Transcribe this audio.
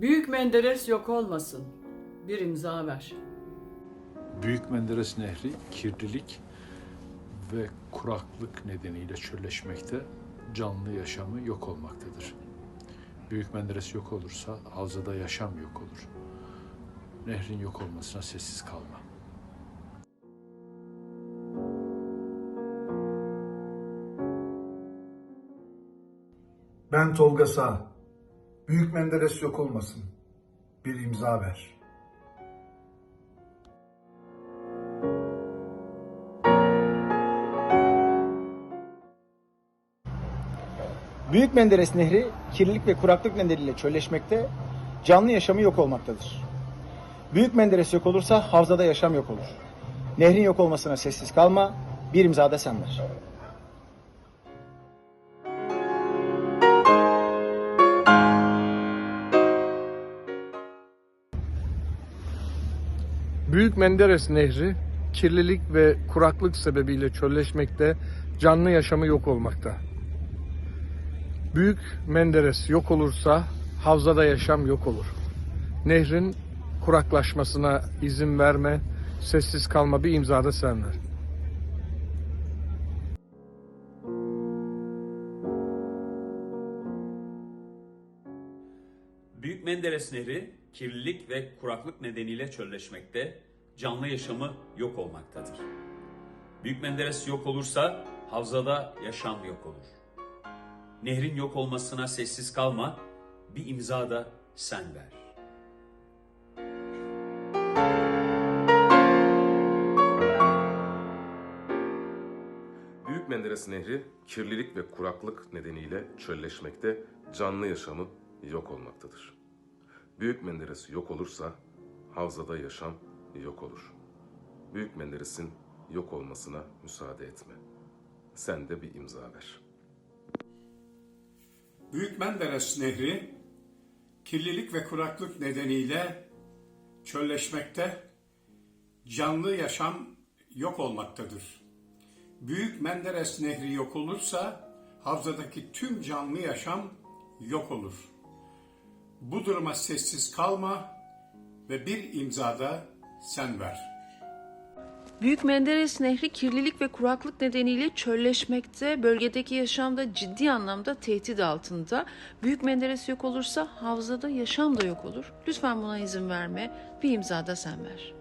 Büyük Menderes yok olmasın. Bir imza ver. Büyük Menderes Nehri kirlilik ve kuraklık nedeniyle çölleşmekte, canlı yaşamı yok olmaktadır. Büyük Menderes yok olursa havzada yaşam yok olur. Nehrin yok olmasına sessiz kalma. Ben Tolga Sağ. Büyük Menderes yok olmasın. Bir imza ver. Büyük Menderes Nehri kirlilik ve kuraklık nedeniyle çölleşmekte, canlı yaşamı yok olmaktadır. Büyük Menderes yok olursa havzada yaşam yok olur. Nehrin yok olmasına sessiz kalma, bir imzada sen ver. Büyük Menderes Nehri kirlilik ve kuraklık sebebiyle çölleşmekte, canlı yaşamı yok olmakta. Büyük Menderes yok olursa havzada yaşam yok olur. Nehrin kuraklaşmasına izin verme, sessiz kalma bir imzada sen Büyük Menderes Nehri kirlilik ve kuraklık nedeniyle çölleşmekte, canlı yaşamı yok olmaktadır. Büyük Menderes yok olursa havzada yaşam yok olur. Nehrin yok olmasına sessiz kalma, bir imza da sen ver. Büyük Menderes Nehri kirlilik ve kuraklık nedeniyle çölleşmekte, canlı yaşamı yok olmaktadır. Büyük Menderes yok olursa havzada yaşam yok olur. Büyük Menderes'in yok olmasına müsaade etme. Sen de bir imza ver. Büyük Menderes Nehri kirlilik ve kuraklık nedeniyle çölleşmekte, canlı yaşam yok olmaktadır. Büyük Menderes Nehri yok olursa havzadaki tüm canlı yaşam yok olur. Bu duruma sessiz kalma ve bir imzada sen ver.'' Büyük Menderes Nehri kirlilik ve kuraklık nedeniyle çölleşmekte, bölgedeki yaşam da ciddi anlamda tehdit altında. Büyük Menderes yok olursa havzada yaşam da yok olur. Lütfen buna izin verme, bir imzada sen ver.